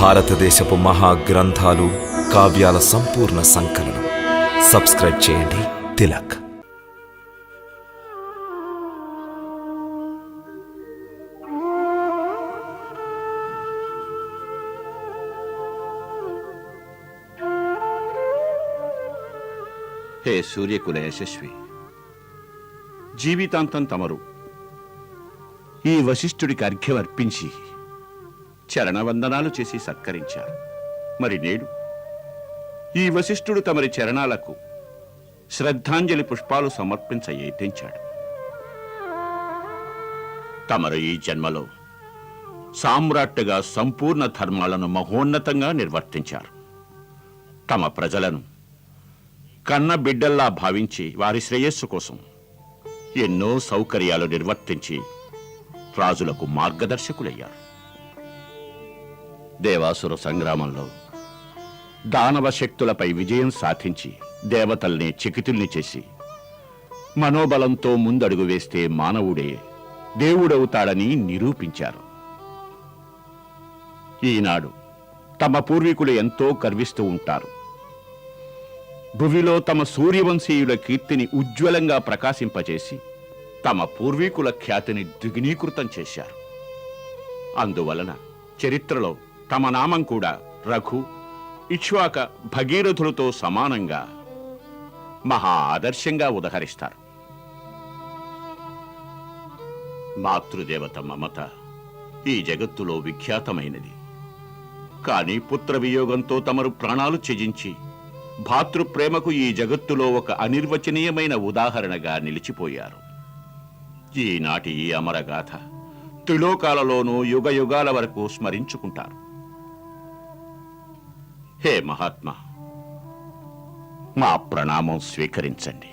భారతదేశపు మహా గ్రంథాలు కావ్యాల సంపూర్ణ సంకలనం. సబ్స్క్రైబ్ చేయండి. తిలక్. హే సూర్యకుల యశస్వి జీవితాంతం తమరు. ఈ వశిష్ఠుడికి అర్ఘ్యం అర్పించి చరణవందనాలు చేసి సత్కరించారు. మరి నేడు? ఈ వశిష్ఠుడు తమరి చరణాలకు శ్రద్ధాంజలి పుష్పాలు సమర్పించ యత్నించాడు తమరు ఈ జన్మలో సామ్రాట్టుగా సంపూర్ణ ధర్మాలను మహోన్నతంగా నిర్వర్తించారు. తమ ప్రజలను కన్న బిడ్డల్లా భావించి వారి శ్రేయస్సు కోసం ఎన్నో సౌకర్యాలు నిర్వర్తించి రాజులకు మార్గదర్శకులయ్యారు. దేవాసుర సంగ్రామంలో దానవ శక్తులపై విజయం సాధించి దేవతల్ని చికితుల్ని చేసి మనోబలంతో ముందడుగు వేస్తే మానవుడే దేవుడవుతాడని నిరూపించారు. ఈనాడు తమ పూర్వీకులు ఎంతో గర్విస్తూ ఉంటారు. భువిలో తమ సూర్యవంశీయుల కీర్తిని ఉజ్వలంగా ప్రకాశింపచేసి తమ పూర్వీకుల ఖ్యాతిని ద్విగుణీకృతం చేశారు. అందువలన చరిత్రలో తమ నామం కూడా రఘు ఇక్ష్వాక భగీరథులతో సమానంగా మహా ఆదర్శంగా ఉదహరిస్తారు. మాతృదేవత మమత ఈ జగత్తులో విఖ్యాతమైనది. కానీ పుత్ర వియోగంతో తమరు ప్రాణాలు త్యజించి భాతృప్రేమకు ఈ జగత్తులో ఒక అనిర్వచనీయమైన ఉదాహరణగా నిలిచిపోయారు. ఈనాటి ఈ అమరగాథ త్రిలోకాలలోనూ యుగ యుగాల వరకు స్మరించుకుంటారు. హే మహాత్మా మా ప్రణామం స్వీకరించండి.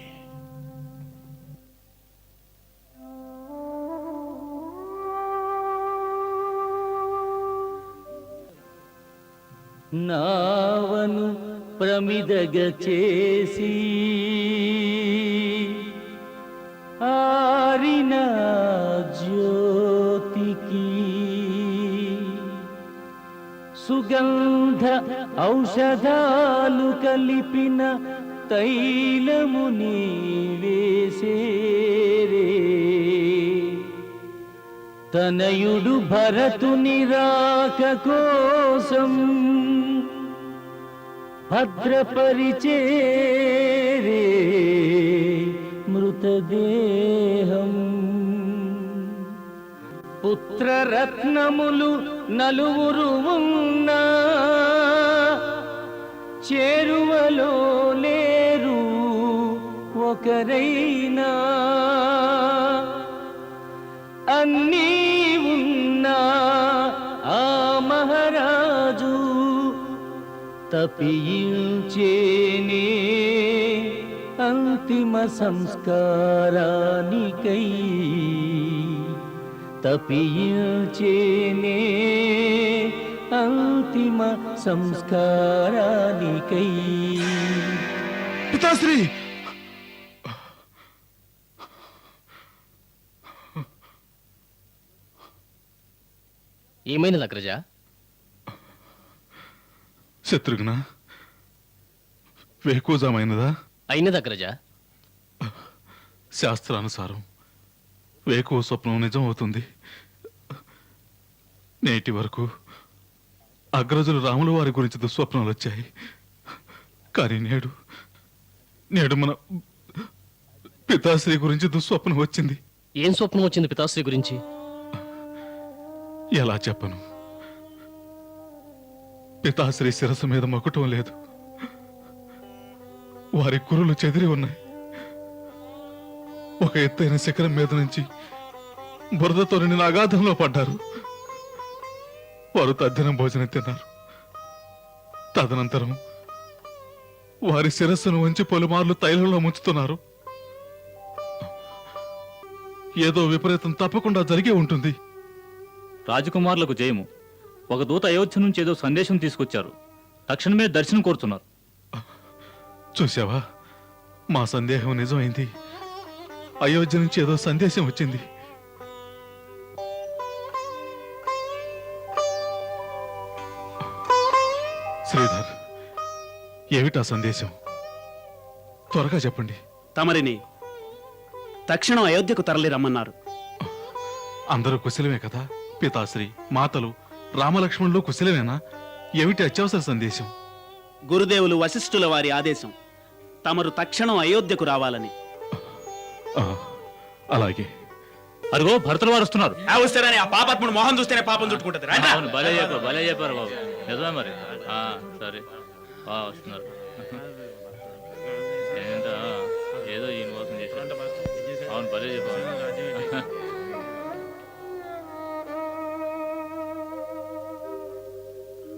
నావను ప్రమిదగ చేసి సుగంధ ఔషధాలు కలిపిన తైలముని వేసేరే తనయుడు భరతుని రాక కోసం భద్రపరిచేరే మృతదేహం. పుత్రరత్నములు నలుగురు ఉన్నా చేరువలో లేరు ఒకరైనా. అన్నీ ఉన్నా ఆ మహారాజు తపించేనే అంతిమ సంస్కారానికై. తపించేనే అంతిమ సంస్కారానికై. పితాశ్రీ! ఏమైనది అగ్రజ శత్రుఘ్న వేకోజామైనదా అయినది అగ్రజ శాస్త్రానుసారం. వేకువ స్వప్నం నిజం అవుతుంది. నేటి వరకు అగ్రజులు రాముల వారి గురించి దుస్వప్నాలు వచ్చాయి. కానీ నేడు నేడు మన పితాశ్రీ గురించి దుస్వప్నం వచ్చింది. ఏం స్వప్నం వచ్చింది పితాశ్రీ గురించి? ఎలా చెప్పను? పితాశ్రీ శిరస్సు మీద మకుటం లేదు. వారి కురులు చెదిరి ఉన్నాయి. ఒక ఎత్తైన శిఖరం మీద నుంచి బురదతో నిండిన అగాధంలో పడ్డారు. వారు తద్దినం భోజనం తిన్నారు. తదనంతరం వారి శిరస్సును వంచి పలుమార్లు తైలంలో ముంచుతున్నారు. ఏదో విపరీతం తప్పకుండా జరిగే ఉంటుంది. రాజకుమారులకు జయము. ఒక దూత అయోధ్య నుంచి ఏదో సందేశం తీసుకొచ్చారు. తక్షణమే దర్శనం కోరుతున్నారు. చూసావా మా సందేహం నిజమైంది. అయోధ్య నుంచి ఏదో సందేశం వచ్చింది. శ్రీధర్ ఏమిటా సందేశం? త్వరగా చెప్పండి. తమరిని తక్షణం అయోధ్యకు తరలి రమ్మన్నారు. అందరూ కుశలమే కదా పితాశ్రీ మాతలు రామలక్ష్మణులు కుశలమేనా? ఏమిటి అత్యవసర సందేశం? గురుదేవులు వశిష్ఠుల వారి ఆదేశం తమరు తక్షణం అయోధ్యకు రావాలని. అలాగే. అరుగో భర్తలు వారు వస్తున్నారు. వస్తారని ఆ పాపాత్ముడు మొహం చూస్తేనే పాపం చుట్టుకుంటది. అవును భలే చెప్పారు భలే చెప్పారు బాబు నిజమే మరి. ఆ, సరే. ఆ, వస్తున్నారు.